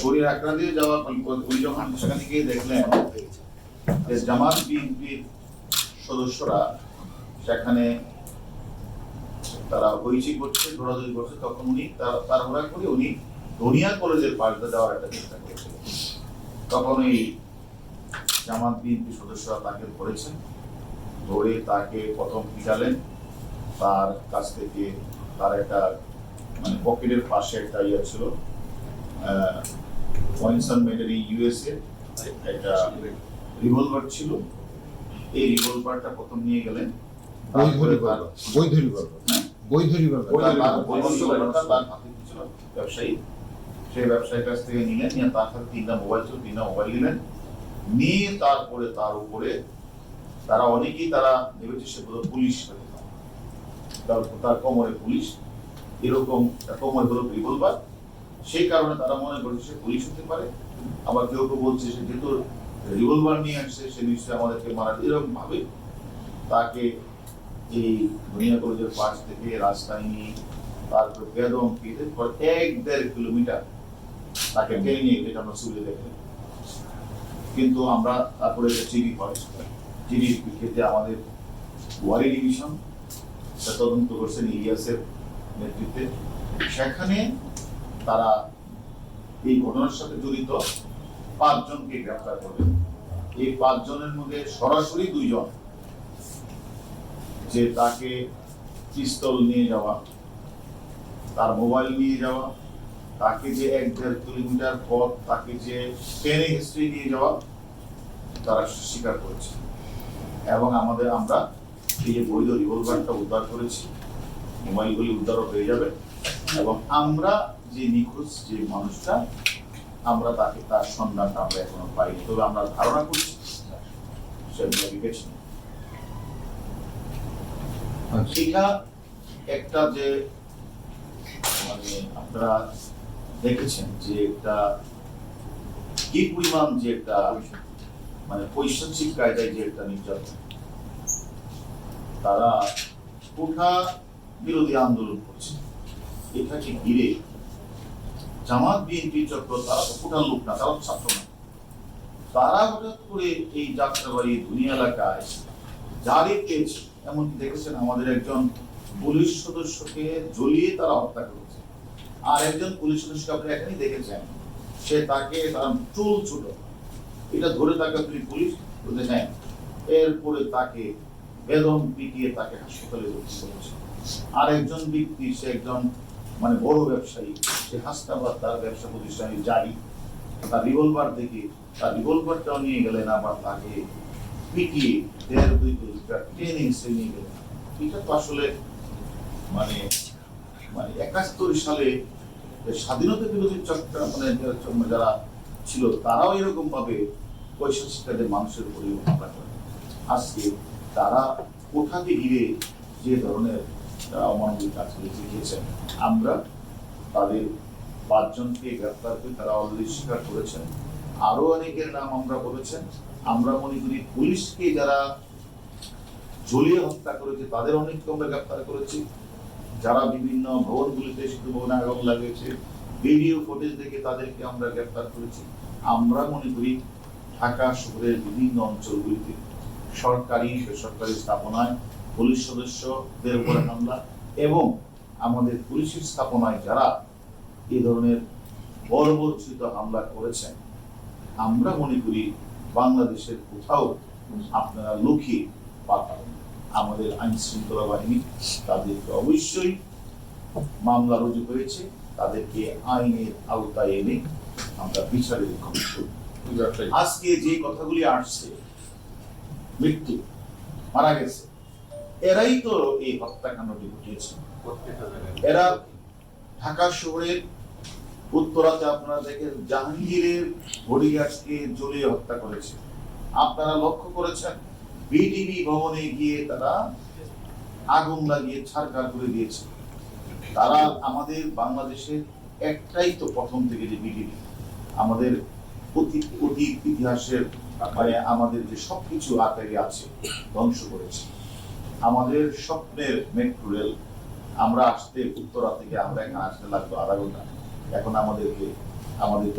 শরীর আকড়া উনি যখন সেখানে গিয়ে দেখলেন যে জামাত বিএনপির সদস্যরা সেখানে তারা হইচি করছে করছে, তখন উনি করে উনি ধনিয়া কলেজের যাওয়ার একটা চেষ্টা করছিলেন। তখন এই জামাত বিএনপি সদস্যরা তাকে ধরেছেন, ধরে তাকে প্রথম পিটালেন তার কাছ থেকে তার একটা মানে পকেটের পাশে একটা ইয়ে ছিল ওয়াইনসন মেডারি ইউএসএ একটা রিভলভার ছিল। এই রিভলভারটা প্রথম নিয়ে গেলেন। বৈধ রিভলভার বৈধ রিভলভার? বৈধ রিভলভার ব্যবসায়ী। সেই ব্যবসায়ীর কাছ থেকে নিলেন নিয়ে তার সাথে তিনটা মোবাইল ছিল তিনটা মোবাইল নিলেন। নিয়ে তারপরে তার উপরে তারা অনেকেই তারা ভেবেছে পুলিশ তার কোমরে পুলিশ এরকম কোমরে হলো রিভলভার সেই কারণে তারা মনে করছে সে পুলিশ হতে পারে। আবার কেউ কেউ বলছে সে যেহেতু রিভলভার নিয়ে আসছে সে নিশ্চয়ই আমাদেরকে মারা এরকম ভাবে তাকে এই দুনিয়া কলেজের পাশ থেকে রাস্তায় নিয়ে তারপর বেদম পিঠে পর এক দেড় কিলোমিটার তাকে টেনে নিয়ে যেটা আমরা ছবি দেখলাম কিন্তু আমরা তারপরে চিনি হয় চিনির ক্ষেত্রে আমাদের ওয়ারি ডিভিশন তদন্ত করছেন ইলিয়াসের নেতৃত্বে। সেখানে তারা এই ঘটনার সাথে জড়িত। পাঁচজনকে গ্রেফতার করবে। এই পাঁচজনের মধ্যে সরাসরি দুইজন যে তাকে পিস্তল নিয়ে যাওয়া, তার মোবাইল নিয়ে যাওয়া, তাকে যে এক দেড় কিলোমিটার পথ, তাকে যে ট্রেনে হিস্ট্রি নিয়ে যাওয়া, তারা স্বীকার করেছে। এবং আমাদের, আমরা এই যে বৈধ রিভলভারটা উদ্ধার করেছি, মোবাইলগুলি উদ্ধারও হয়ে যাবে। এবং আমরা যে নিখোঁজ যে মানুষটা আমরা তাকে তার সন্ধানটা আমরা এখনও পাইনি। তবে আমরা ধারণা করছি সেগুলো আচ্ছা। একটা যে মানে আপনারা দেখেছেন যে একটা কি পরিমাণ যে একটা মানে পৈশাচিক কায়দায় যে একটা নির্যাতন তারা কোঠা বিরোধী আন্দোলন করছে। এটাকে ঘিরে জামাত বিএনপি চক্র তারা তো কোঠার লোক না তারা ছাত্র না। তারা হঠাৎ করে এই যাত্রাবাড়ি দুনিয়া এলাকায় জারি পেয়েছে এমনকি দেখেছেন আমাদের একজন পুলিশ সদস্যকে জ্বলিয়ে তারা হত্যা করেছে। আর একজন পুলিশ সদস্যকে আপনি এখানেই দেখেছেন, সে তাকে তার চুল ছোট। এটা ধরে তাকে আপনি পুলিশ বলতে নেন এরপরে তাকে বেদম পিটিয়ে তাকে হাসপাতালে ভর্তি করেছে। আর একজন ব্যক্তি, সে একজন মানে বড় ব্যবসায়ী, সে হাসনাবাদ তার ব্যবসা প্রতিষ্ঠানে যাই, তার রিভলভার দেখে, তার রিভলভারটাও নিয়ে গেলেন আবার তাকে পিটিয়ে দেড়, দুই কিলোমিটার টেনে এসে নিয়ে গেলেন। এটা তো আসলে মানে মানে একাত্তর সালে স্বাধীনতা বিরোধী চক্র মানে যারা- যারা ছিল, তারাও এরকম ভাবে পয়সা শিক্ষাদের মানুষের উপরে আজকে তারা কোথাকে ঘিরে যে ধরনের আহ, অমানবিক কাজ দেখিয়েছেন আমরা তাদের পাঁচজনকে গ্রেফতার করে তারা অলরেডি স্বীকার করেছেন। আরও অনেকের নাম আমরা বলেছেন। আমরা মনে করি পুলিশকে যারা ঝুলিয়ে হত্যা করেছে তাদের অনেককে আমরা গ্রেফতার করেছি। যারা বিভিন্ন ভবনগুলিতে শুধু ভবনে আগুন লাগিয়েছে ভিডিও ফুটেজ দেখে তাদেরকে আমরা গ্রেফতার করেছি। আমরা মনে করি ঢাকা শহরের বিভিন্ন অঞ্চলগুলিতে সরকারি বেসরকারি স্থাপনায় পুলিশ সদস্যদের উপরে হামলা এবং আমাদের পুলিশের স্থাপনায় যারা এই ধরনের বর্বরচিত হামলা করেছেন আমরা মনে করি বাংলাদেশের কোথাও আপনারা লুকিয়ে পাঠাবেন আমাদের আইন শৃঙ্খলা বাহিনী তাদেরকে অবশ্যই মামলা রুজু হয়েছে তাদেরকে আইনের আওতায় এনে আমরা বিচারের আজকে যে কথাগুলি আসছে মৃত্যু মারা গেছে এরাই তো এই হত্যাকাণ্ডটি ঘটিয়েছে। এরা ঢাকা শহরের উত্তরাতে আপনারা দেখেন জাহাঙ্গীরের বডিগার্ডকে জ্বলিয়ে হত্যা করেছে। আপনারা লক্ষ্য করেছেন বিডিবি ভবনে গিয়ে তারা আগুন লাগিয়ে ছাড়কার করে দিয়েছে। তারা আমাদের বাংলাদেশের একটাই তো প্রথম থেকে যে বিডিবি আমাদের অতীত অতীত ইতিহাসের মানে আমাদের যে সবকিছু আকারে আছে ধ্বংস করেছে। আমাদের স্বপ্নের মেট্রো রেল আমরা আসতে উত্তরা থেকে আমরা এখানে আসতে লাগতো আধা ঘণ্টা। এখন আমাদেরকে, আমাদের